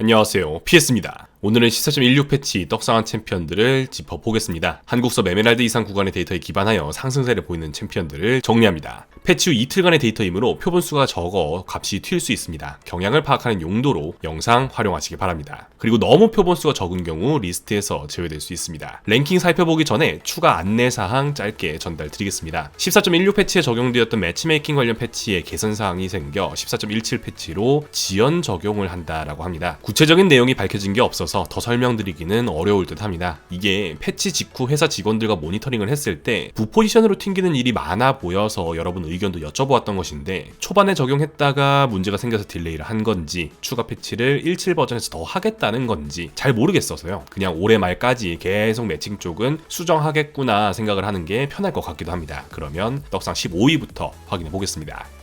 안녕하세요. PS입니다. 오늘은 14.16 패치 떡상한 챔피언들을 짚어보겠습니다. 한국섭 에메랄드 이상 구간의 데이터에 기반하여 상승세를 보이는 챔피언들을 정리합니다. 패치 후 이틀간의 데이터이므로 표본수가 적어 값이 튈 수 있습니다. 경향을 파악하는 용도로 영상 활용하시기 바랍니다. 그리고 너무 표본수가 적은 경우 리스트에서 제외될 수 있습니다. 랭킹 살펴보기 전에 추가 안내사항 짧게 전달드리겠습니다. 14.16 패치에 적용되었던 매치메이킹 관련 패치에 개선사항이 생겨 14.17 패치로 지연 적용을 한다라고 합니다. 구체적인 내용이 밝혀진 게 없어서 더 설명드리기는 어려울 듯 합니다. 이게 패치 직후 회사 직원들과 모니터링을 했을 때 부포지션으로 튕기는 일이 많아 보여서 여러분 의견도 여쭤보았던 것인데 초반에 적용했다가 문제가 생겨서 딜레이를 한 건지 추가 패치를 17 버전에서 더 하겠다는 건지 잘 모르겠어서요. 그냥 올해 말까지 계속 매칭 쪽은 수정하겠구나 생각을 하는 게 편할 것 같기도 합니다. 그러면 떡상 15위부터 확인해 보겠습니다.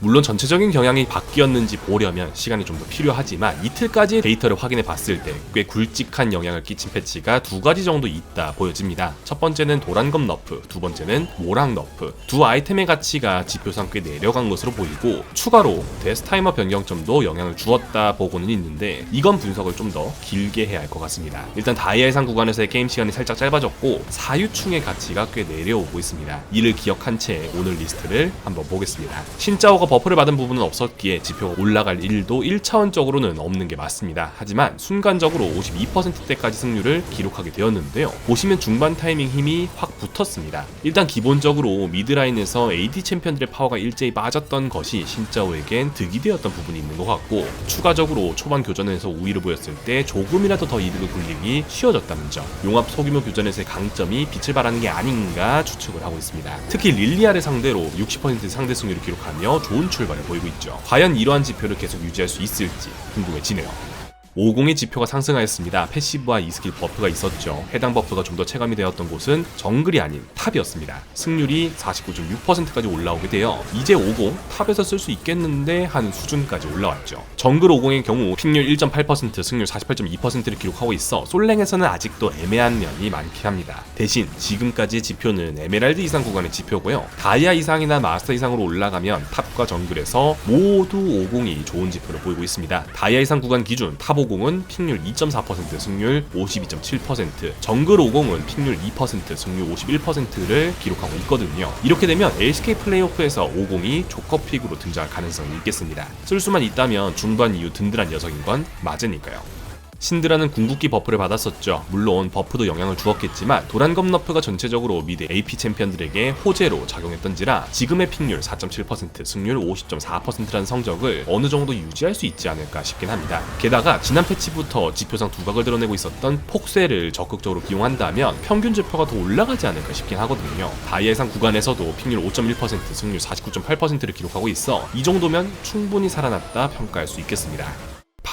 물론 전체적인 경향이 바뀌었는지 보려면 시간이 좀 더 필요하지만 이틀까지 데이터를 확인해 봤을 때 꽤 굵직한 영향을 끼친 패치가 두 가지 정도 있다 보여집니다. 첫 번째는 도란검 너프, 두 번째는 모랑 너프. 두 아이템의 가치가 지표상 꽤 내려간 것으로 보이고 추가로 데스타이머 변경점도 영향을 주었다 보고는 있는데 이건 분석을 좀 더 길게 해야 할 것 같습니다. 일단 다이아 해상 구간에서의 게임 시간이 살짝 짧아졌고 사유충의 가치가 꽤 내려오고 있습니다. 이를 기억한 채 오늘 리스트를 한번 보겠습니다. 신짜오가 버프를 받은 부분은 없었기에 지표가 올라갈 일도 1차원적으로는 없는 게 맞습니다. 하지만 순간적으로 52%대까지 승률을 기록하게 되었는데요. 보시면 중반 타이밍 힘이 확 붙었습니다. 일단 기본적으로 미드라인에서 AD 챔피언들의 파워가 일제히 빠졌던 것이 신짜오에겐 득이 되었던 부분이 있는 것 같고 추가적으로 초반 교전에서 우위를 보였을 때 조금이라도 더 이득을 굴리기 쉬워졌다는 점 용합 소규모 교전에서의 강점이 빛을 발하는 게 아닌가 추측을 하고 있습니다. 특히 릴리아를 상대로 60% 상대 승률을 기록하며 좋은 출발을 보이고 있죠. 과연 이러한 지표를 계속 유지할 수 있을지 궁금해지네요. 50의 지표가 상승하였습니다. 패시브와 이스킬 버프가 있었죠. 해당 버프가 좀 더 체감이 되었던 곳은 정글이 아닌 탑이었습니다. 승률이 49.6%까지 올라오게 되어 이제 50 탑에서 쓸 수 있겠는데 하는 수준까지 올라왔죠. 정글 50의 경우 픽률 1.8% 승률 48.2%를 기록하고 있어 솔랭에서는 아직도 애매한 면이 많긴 합니다. 대신 지금까지의 지표는 에메랄드 이상 구간의 지표고요. 다이아 이상이나 마스터 이상으로 올라가면 탑과 정글에서 모두 50이 좋은 지표를 보이고 있습니다. 다이아 이상 구간 기준 탑 50은 픽률 2.4% 승률 52.7% 정글 50은 픽률 2% 승률 51%를 기록하고 있거든요. 이렇게 되면 LCK 플레이오프에서 50이 조커픽으로 등장할 가능성이 있겠습니다. 쓸 수만 있다면 중반 이후 든든한 녀석인 건 맞으니까요. 신드라는 궁극기 버프를 받았었죠. 물론 버프도 영향을 주었겠지만 도란검 너프가 전체적으로 미드 AP 챔피언들에게 호재로 작용했던지라 지금의 픽률 4.7% 승률 50.4%라는 성적을 어느 정도 유지할 수 있지 않을까 싶긴 합니다. 게다가 지난 패치부터 지표상 두각을 드러내고 있었던 폭세를 적극적으로 기용한다면 평균 지표가 더 올라가지 않을까 싶긴 하거든요. 다이아상 구간에서도 픽률 5.1% 승률 49.8%를 기록하고 있어 이 정도면 충분히 살아났다 평가할 수 있겠습니다.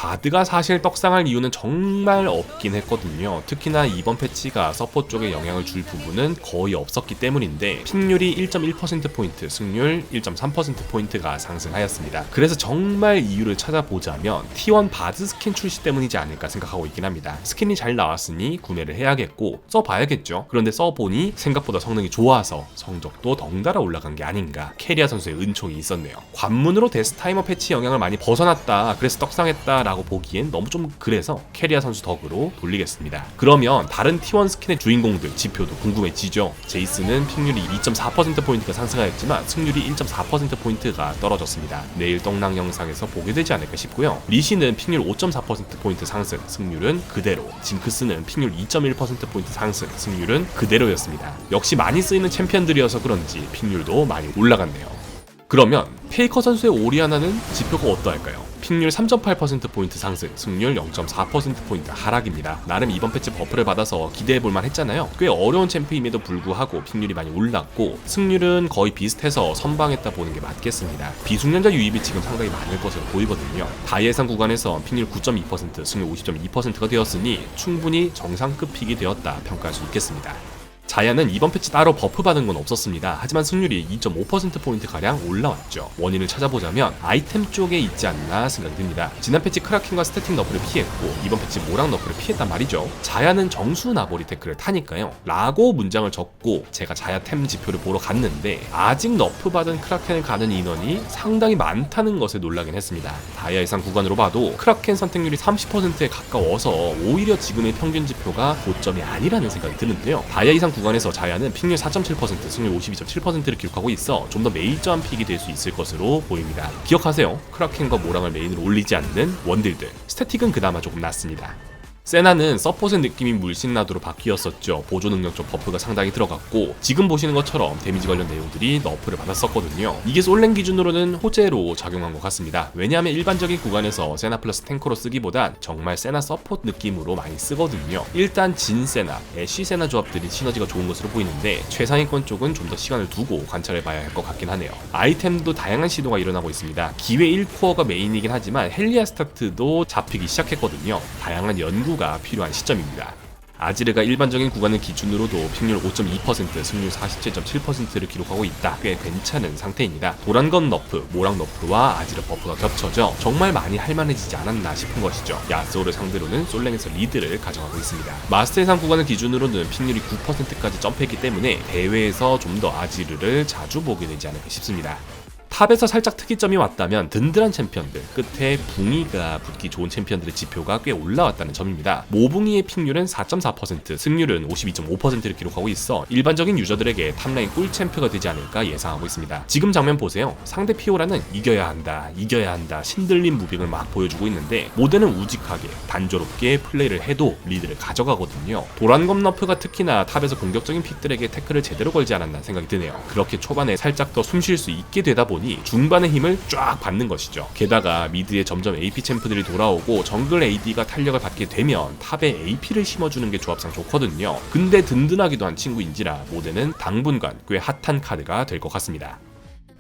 바드가 사실 떡상할 이유는 정말 없긴 했거든요. 특히나 이번 패치가 서포 쪽에 영향을 줄 부분은 거의 없었기 때문인데 픽률이 1.1%포인트, 승률 1.3%포인트가 상승하였습니다. 그래서 정말 이유를 찾아보자면 T1 바드 스킨 출시 때문이지 않을까 생각하고 있긴 합니다. 스킨이 잘 나왔으니 구매를 해야겠고 써봐야겠죠. 그런데 써보니 생각보다 성능이 좋아서 성적도 덩달아 올라간 게 아닌가 캐리아 선수의 은총이 있었네요. 관문으로 데스타이머 패치 영향을 많이 벗어났다. 그래서 떡상했다. 라고 보기엔 너무 좀 그래서 캐리아 선수 덕으로 돌리겠습니다. 그러면 다른 T1 스킨의 주인공들 지표도 궁금해지죠. 제이스는 픽률이 2.4%포인트가 상승하였지만 승률이 1.4%포인트가 떨어졌습니다. 내일 떡랑 영상에서 보게 되지 않을까 싶고요. 리시는 픽률 5.4%포인트 상승, 승률은 그대로. 징크스는 픽률 2.1%포인트 상승, 승률은 그대로였습니다. 역시 많이 쓰이는 챔피언들이어서 그런지 픽률도 많이 올라갔네요. 그러면 페이커 선수의 오리아나는 지표가 어떠할까요? 픽률 3.8%포인트 상승, 승률 0.4%포인트 하락입니다. 나름 이번 패치 버프를 받아서 기대해볼만 했잖아요. 꽤 어려운 챔프임에도 불구하고 픽률이 많이 올랐고, 승률은 거의 비슷해서 선방했다 보는 게 맞겠습니다. 비숙련자 유입이 지금 상당히 많을 것으로 보이거든요. 다이예상 구간에서 픽률 9.2%, 승률 50.2%가 되었으니 충분히 정상급 픽이 되었다 평가할 수 있겠습니다. 자야는 이번 패치 따로 버프 받은 건 없었습니다. 하지만 승률이 2.5%포인트 가량 올라왔죠. 원인을 찾아보자면 아이템 쪽에 있지 않나 생각이 듭니다. 지난 패치 크라켄과 스태틱 너프를 피했고 이번 패치 모랑 너프를 피했단 말이죠. 자야는 정수 나보리 테크를 타니까요. 라고 문장을 적고 제가 자야 템 지표를 보러 갔는데 아직 너프 받은 크라켄을 가는 인원이 상당히 많다는 것에 놀라긴 했습니다. 다이아 이상 구간으로 봐도 크라켄 선택률이 30%에 가까워서 오히려 지금의 평균 지표가 고점이 아니라는 생각이 드는데요. 다이아 이상 구간에서 자야는 픽률 4.7%, 승률 52.7%를 기록하고 있어 좀 더 메이저한 픽이 될 수 있을 것으로 보입니다. 기억하세요. 크라켄과 모랑을 메인으로 올리지 않는 원딜들. 스태틱은 그나마 조금 낫습니다. 세나는 서폿의 느낌이 물씬 나도록 바뀌었었죠. 보조 능력 쪽 버프가 상당히 들어갔고 지금 보시는 것처럼 데미지 관련 내용들이 너프를 받았었거든요. 이게 솔랭 기준으로는 호재로 작용한 것 같습니다. 왜냐하면 일반적인 구간에서 세나 플러스 탱커로 쓰기보단 정말 세나 서폿 느낌으로 많이 쓰거든요. 일단 진 세나, 애쉬 세나 조합들이 시너지가 좋은 것으로 보이는데 최상위권 쪽은 좀 더 시간을 두고 관찰해 봐야 할 것 같긴 하네요. 아이템도 다양한 시도가 일어나고 있습니다. 기회 1코어가 메인이긴 하지만 헬리아 스타트도 잡히기 시작했거든요. 다양한 연구 가 필요한 시점입니다. 아지르가 일반적인 구간을 기준으로도 픽률 5.2%, 승률 47.7%를 기록하고 있다. 꽤 괜찮은 상태입니다. 도란건 너프, 모랑 너프와 아지르 버프가 겹쳐져 정말 많이 할만해지지 않았나 싶은 것이죠. 야스오를 상대로는 솔랭에서 리드를 가져가고 있습니다. 마스터 예상 구간을 기준으로는 픽률이 9%까지 점프했기 때문에 대회에서 좀 더 아지르를 자주 보게 되지 않을까 싶습니다. 탑에서 살짝 특이점이 왔다면 든든한 챔피언들 끝에 붕이가 붙기 좋은 챔피언들의 지표가 꽤 올라왔다는 점입니다. 모붕이의 픽률은 4.4% 승률은 52.5%를 기록하고 있어 일반적인 유저들에게 탑라인 꿀 챔프가 되지 않을까 예상하고 있습니다. 지금 장면 보세요. 상대 피오라는 이겨야 한다 이겨야 한다 신들린 무빙을 막 보여주고 있는데 모델은 우직하게 단조롭게 플레이를 해도 리드를 가져가거든요. 도란검 너프가 특히나 탑에서 공격적인 픽들에게 태클을 제대로 걸지 않았나 생각이 드네요. 그렇게 초반에 살짝 더 숨 쉴 수 있게 되다 보니 중반의 힘을 쫙 받는 것이죠. 게다가 미드에 점점 AP 챔프들이 돌아오고 정글 AD가 탄력을 받게 되면 탑에 AP를 심어주는 게 조합상 좋거든요. 근데 든든하기도 한 친구인지라 모델은 당분간 꽤 핫한 카드가 될 것 같습니다.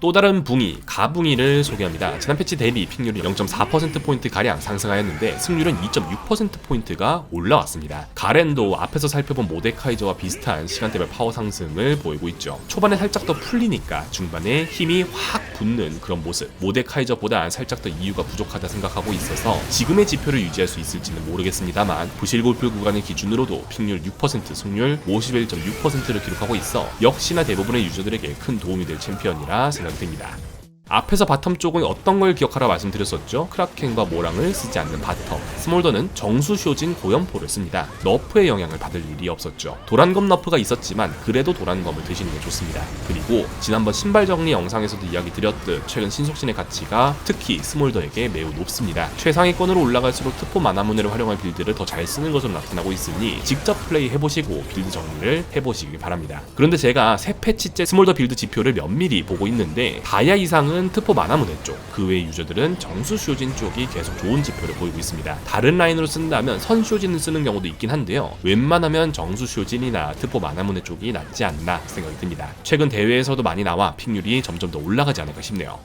또 다른 붕이, 가붕이를 소개합니다. 지난 패치 대비 픽률이 0.4%포인트 가량 상승하였는데 승률은 2.6%포인트가 올라왔습니다. 가렌도 앞에서 살펴본 모데카이저와 비슷한 시간대별 파워 상승을 보이고 있죠. 초반에 살짝 더 풀리니까 중반에 힘이 확 붙는 그런 모습. 모데카이저보단 살짝 더 이유가 부족하다 생각하고 있어서 지금의 지표를 유지할 수 있을지는 모르겠습니다만 부실 골프 구간의 기준으로도 픽률 6%, 승률 51.6%를 기록하고 있어 역시나 대부분의 유저들에게 큰 도움이 될 챔피언이라 생각 이 됩니다. 앞에서 바텀 쪽은 어떤 걸 기억하라 말씀드렸었죠? 크라켄과 모랑을 쓰지 않는 바텀. 스몰더는 정수 쇼진 고연포를 씁니다. 너프의 영향을 받을 일이 없었죠. 도란검 너프가 있었지만 그래도 도란검을 드시는 게 좋습니다. 그리고 지난번 신발 정리 영상에서도 이야기 드렸듯 최근 신속신의 가치가 특히 스몰더에게 매우 높습니다. 최상위권으로 올라갈수록 특포 마나문을 활용한 빌드를 더 잘 쓰는 것으로 나타나고 있으니 직접 플레이 해보시고 빌드 정리를 해보시기 바랍니다. 그런데 제가 새 패치째 스몰더 빌드 지표를 면밀히 보고 있는데 다이아 이상은 은 트포 마나무네 쪽, 그 외 유저들은 정수 쇼진 쪽이 계속 좋은 지표를 보이고 있습니다. 다른 라인으로 쓴다면 선 쇼진을 쓰는 경우도 있긴 한데요. 웬만하면 정수 쇼진이나 트포 마나무네 쪽이 낫지 않나 생각이 듭니다. 최근 대회에서도 많이 나와 픽률이 점점 더 올라가지 않을까 싶네요.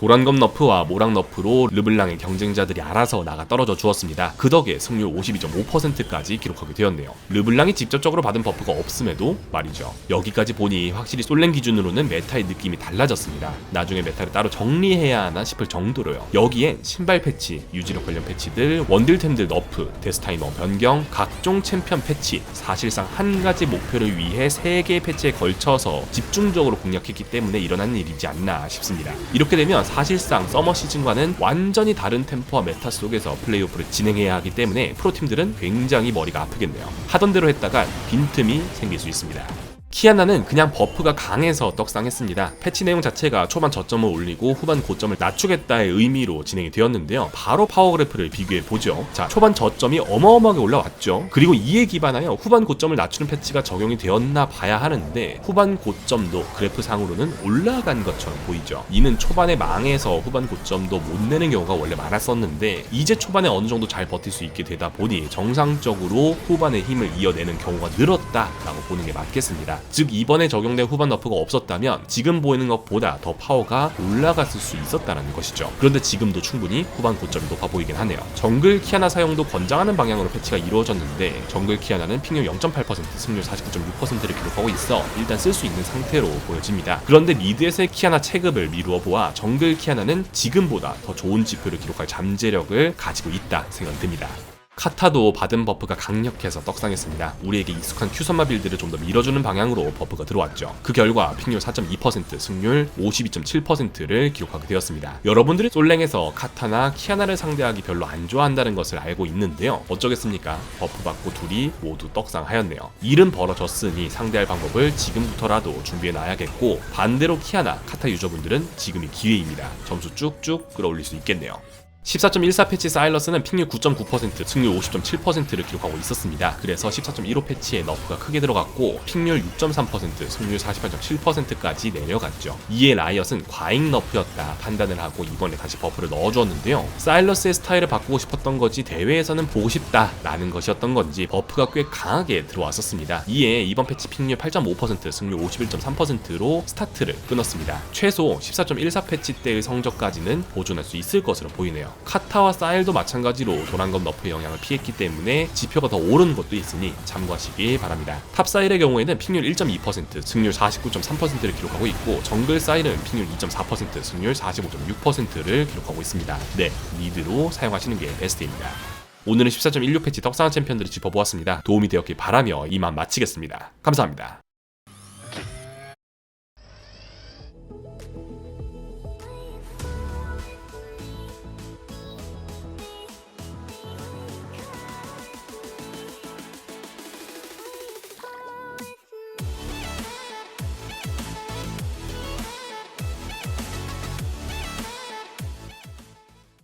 도란검 너프와 모랑 너프로 르블랑의 경쟁자들이 알아서 나가 떨어져 주었습니다. 그 덕에 승률 52.5%까지 기록하게 되었네요. 르블랑이 직접적으로 받은 버프가 없음에도 말이죠. 여기까지 보니 확실히 솔랭 기준으로는 메타의 느낌이 달라졌습니다. 나중에 메타를 따로 정리해야 하나 싶을 정도로요. 여기엔 신발 패치, 유지력 관련 패치들, 원딜템들 너프, 데스타이머 변경, 각종 챔피언 패치, 사실상 한 가지 목표를 위해 세 개의 패치에 걸쳐서 집중적으로 공략했기 때문에 일어난 일이지 않나 싶습니다. 이렇게 되면 사실상 서머 시즌과는 완전히 다른 템포와 메타 속에서 플레이오프를 진행해야 하기 때문에 프로팀들은 굉장히 머리가 아프겠네요. 하던 대로 했다가 빈틈이 생길 수 있습니다. 키아나는 그냥 버프가 강해서 떡상했습니다. 패치 내용 자체가 초반 저점을 올리고 후반 고점을 낮추겠다의 의미로 진행이 되었는데요. 바로 파워 그래프를 비교해 보죠. 자, 초반 저점이 어마어마하게 올라왔죠. 그리고 이에 기반하여 후반 고점을 낮추는 패치가 적용이 되었나 봐야 하는데 후반 고점도 그래프 상으로는 올라간 것처럼 보이죠. 이는 초반에 망해서 후반 고점도 못 내는 경우가 원래 많았었는데 이제 초반에 어느 정도 잘 버틸 수 있게 되다 보니 정상적으로 후반에 힘을 이어내는 경우가 늘었다라고 보는 게 맞겠습니다. 즉 이번에 적용된 후반 너프가 없었다면 지금 보이는 것보다 더 파워가 올라갔을 수 있었다는 것이죠. 그런데 지금도 충분히 후반 고점이 높아 보이긴 하네요. 정글 키아나 사용도 권장하는 방향으로 패치가 이루어졌는데 정글 키아나는 픽률 0.8% 승률 49.6%를 기록하고 있어 일단 쓸 수 있는 상태로 보여집니다. 그런데 미드에서의 키아나 체급을 미루어 보아 정글 키아나는 지금보다 더 좋은 지표를 기록할 잠재력을 가지고 있다 생각이 듭니다. 카타도 받은 버프가 강력해서 떡상했습니다. 우리에게 익숙한 큐선마 빌드를 좀 더 밀어주는 방향으로 버프가 들어왔죠. 그 결과 픽률 4.2%, 승률 52.7%를 기록하게 되었습니다. 여러분들이 솔랭에서 카타나 키아나를 상대하기 별로 안 좋아한다는 것을 알고 있는데요. 어쩌겠습니까? 버프 받고 둘이 모두 떡상하였네요. 일은 벌어졌으니 상대할 방법을 지금부터라도 준비해 놔야겠고 반대로 키아나, 카타 유저분들은 지금이 기회입니다. 점수 쭉쭉 끌어올릴 수 있겠네요. 14.14 패치 사일러스는 픽률 9.9%, 승률 50.7%를 기록하고 있었습니다. 그래서 14.15 패치에 너프가 크게 들어갔고 픽률 6.3%, 승률 48.7%까지 내려갔죠. 이에 라이엇은 과잉 너프였다 판단을 하고 이번에 다시 버프를 넣어주었는데요. 사일러스의 스타일을 바꾸고 싶었던 거지 대회에서는 보고 싶다라는 것이었던 건지 버프가 꽤 강하게 들어왔었습니다. 이에 이번 패치 픽률 8.5%, 승률 51.3%로 스타트를 끊었습니다. 최소 14.14 패치 때의 성적까지는 보존할 수 있을 것으로 보이네 요. 카타와 사일도 마찬가지로 도란검 너프의 영향을 피했기 때문에 지표가 더 오른 것도 있으니 참고하시기 바랍니다. 탑 사일의 경우에는 픽률 1.2%, 승률 49.3%를 기록하고 있고 정글 사일은 픽률 2.4%, 승률 45.6%를 기록하고 있습니다. 네, 미드로 사용하시는 게 베스트입니다. 오늘은 14.16 패치 떡상한 챔피언들을 짚어보았습니다. 도움이 되었길 바라며 이만 마치겠습니다. 감사합니다.